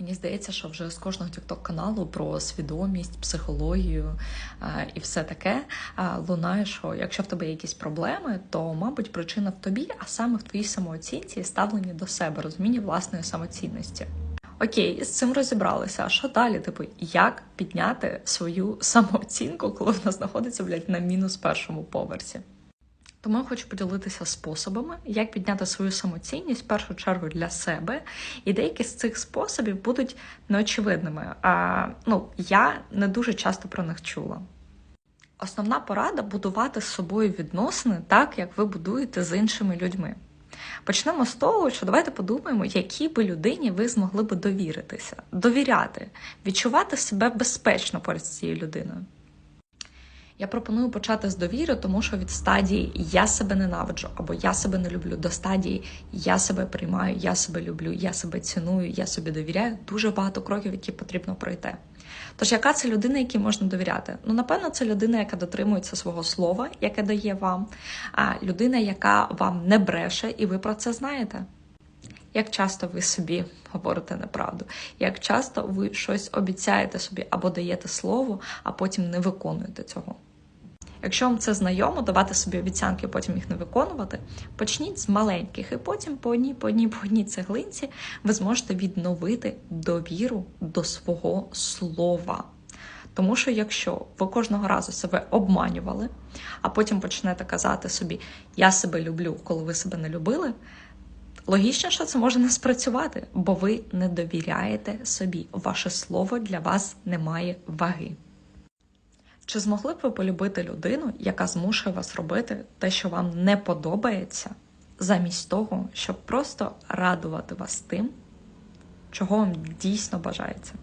Мені здається, що вже з кожного тікток каналу про свідомість, психологію і все таке лунає, що якщо в тебе є якісь проблеми, то мабуть причина в тобі, а саме в твоїй самооцінці і ставленні до себе, розумінні власної самоцінності. Окей, з цим розібралися. А що далі? Типу, як підняти свою самооцінку, коли вона знаходиться блядь, на мінус першому поверсі? Тому я хочу поділитися способами, як підняти свою самоцінність в першу чергу для себе. І деякі з цих способів будуть неочевидними. А, ну, я не дуже часто про них чула. Основна порада будувати з собою відносини так, як ви будуєте з іншими людьми. Почнемо з того, що давайте подумаємо, якій би людині ви змогли би довіритися, довіряти, відчувати себе безпечно поряд з цією людиною. Я пропоную почати з довіри, тому що від стадії я себе ненавиджу або я себе не люблю до стадії я себе приймаю, я себе люблю, я себе ціную, я собі довіряю. Дуже багато кроків, які потрібно пройти. Тож, яка це людина, якій можна довіряти? Ну, напевно, це людина, яка дотримується свого слова, яке дає вам, а людина, яка вам не бреше, і ви про це знаєте. Як часто ви собі говорите неправду, як часто ви щось обіцяєте собі або даєте слово, а потім не виконуєте цього. Якщо вам це знайомо, давати собі обіцянки, потім їх не виконувати, почніть з маленьких, і потім по одній, по одній, по одній цеглинці ви зможете відновити довіру до свого слова. Тому що якщо ви кожного разу себе обманювали, а потім почнете казати собі Я себе люблю, коли ви себе не любили, логічно, що це може не спрацювати, бо ви не довіряєте собі. Ваше слово для вас не має ваги. Чи змогли б ви полюбити людину, яка змушує вас робити те, що вам не подобається, замість того, щоб просто радувати вас тим, чого вам дійсно бажається?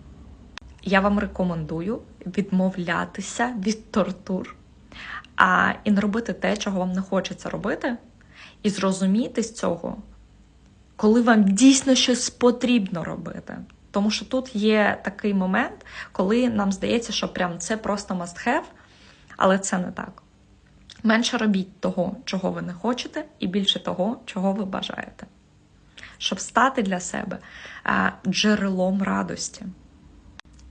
Я вам рекомендую відмовлятися від тортур, а і не робити те, чого вам не хочеться робити, і зрозуміти з цього, коли вам дійсно щось потрібно робити. Тому що тут є такий момент, коли нам здається, що прям це просто must have, але це не так. Менше робіть того, чого ви не хочете, і більше того, чого ви бажаєте. Щоб стати для себе джерелом радості.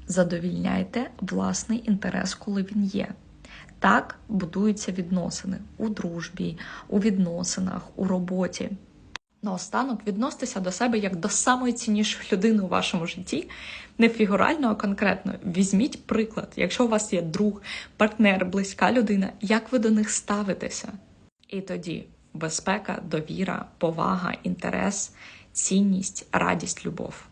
Задовільняйте власний інтерес, коли він є. Так будуються відносини у дружбі, у відносинах, у роботі. Наостанок відноситися до себе як до самої ціннішої людини у вашому житті, не фігурально, а конкретно. Візьміть приклад, якщо у вас є друг, партнер, близька людина, як ви до них ставитеся? І тоді безпека, довіра, повага, інтерес, цінність, радість, любов.